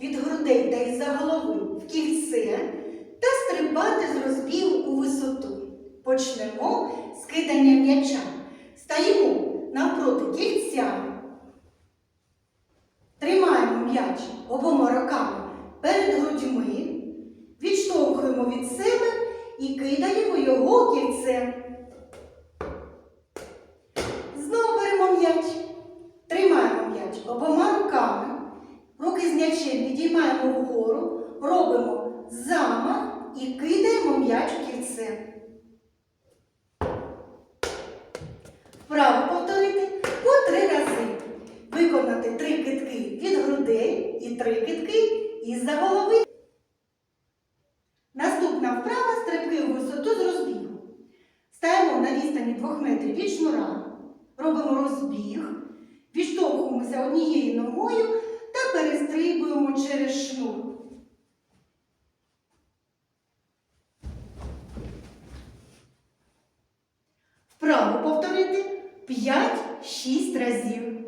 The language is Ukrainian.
від грудей та із-за голови в кільце та стрибати з розбігу у висоту. Почнемо з кидання м'яча. Стаємо навпроти кільця. Тримаємо м'яч обома руками перед грудьми, відштовхуємо від себе і кидаємо його у кільце. Знову беремо м'яч. Тримаємо м'яч обома руками. Руки з м'ячем підіймаємо вгору, робимо замах і кидаємо м'яч у кільце. Вправо повторити по три рази. Виконати три китки від грудей і три китки із-за голови. Наступна вправа стрибки у висоту з розбігу. Стаємо на відстані 2 метрів від шнура, робимо розбіг, відштовхуємося однією ногою перестрибуємо через шнур. Вправо повторити 5-6 разів.